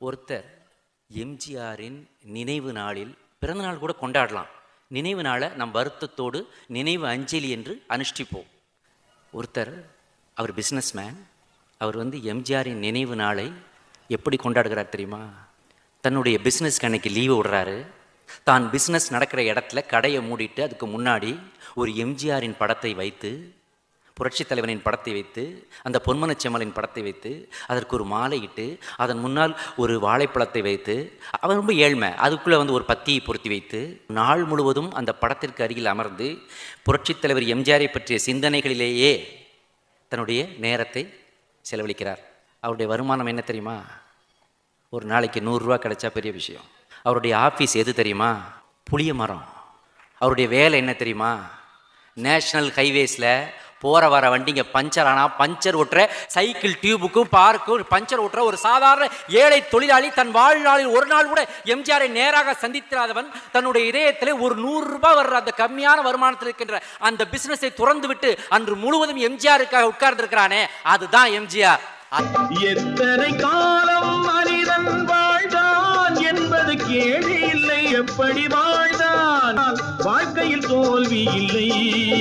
ஒருத்தர் எம்ஜிஆரின் நினைவு நாளில் பிறந்த நாள் கூட கொண்டாடலாம். நினைவு நாளை நம் வருத்தத்தோடு நினைவு அஞ்சலி என்று அனுஷ்டிப்போம். ஒருத்தர் அவர் பிஸ்னஸ்மேன் அவர் வந்து எம்ஜிஆரின் நினைவு நாளை எப்படி கொண்டாடுகிறார் தெரியுமா? தன்னுடைய பிஸ்னஸ்க்கு அன்னைக்கு லீவு விடுறாரு. தான் பிஸ்னஸ் நடக்கிற இடத்துல கடையை மூடிட்டு அதுக்கு முன்னாடி ஒரு எம்ஜிஆரின் படத்தை வைத்து புரட்சித் தலைவனின் படத்தை வைத்து அந்த பொன்மனச்செம்மலின் படத்தை வைத்து அதற்கு ஒரு மாலையிட்டு அதன் முன்னால் ஒரு வாழைப்பழத்தை வைத்து அவன் ரொம்ப ஏழ்மை. அதுக்குள்ளே வந்து ஒரு பத்தியை பொருத்தி வைத்து நாள் முழுவதும் அந்த படத்திற்கு அருகில் அமர்ந்து புரட்சித் தலைவர் எம்ஜிஆரை பற்றிய சிந்தனைகளிலேயே தன்னுடைய நேரத்தை செலவழிக்கிறார். அவருடைய வருமானம் என்ன தெரியுமா? ஒரு நாளைக்கு நூறுரூவா கிடைச்சா பெரிய விஷயம். அவருடைய ஆஃபீஸ் எது தெரியுமா? புளிய மரம். அவருடைய வேலை என்ன தெரியுமா? நேஷ்னல் ஹைவேஸில் போகிற வர வண்டிங்க பஞ்சர் ஆனால் பஞ்சர் ஓட்டுற சைக்கிள் டியூபுக்கும் பார்க்கும் பஞ்சர் ஓட்டுற ஒரு சாதாரண ஏழை தொழிலாளி தன் வாழ்நாளில் ஒரு நாள் கூட எம்ஜிஆரை நேராக சந்தித்திராதவன் தன்னுடைய இதயத்தில் ஒரு நூறு ரூபாய் வர்ற அந்த கம்மியான வருமானத்தில் இருக்கின்ற அந்த பிசினஸை துறந்து விட்டு அன்று முழுவதும் எம்ஜிஆருக்காக உட்கார்ந்து இருக்கிறானே அதுதான் எம்ஜிஆர். எத்தனை காலம் மனிதன் வாழ்ந்தான் என்பது கேள்வி இல்லை எப்படி வாழ்ந்தான்? வாழ்க்கையில் தோல்வி இல்லை.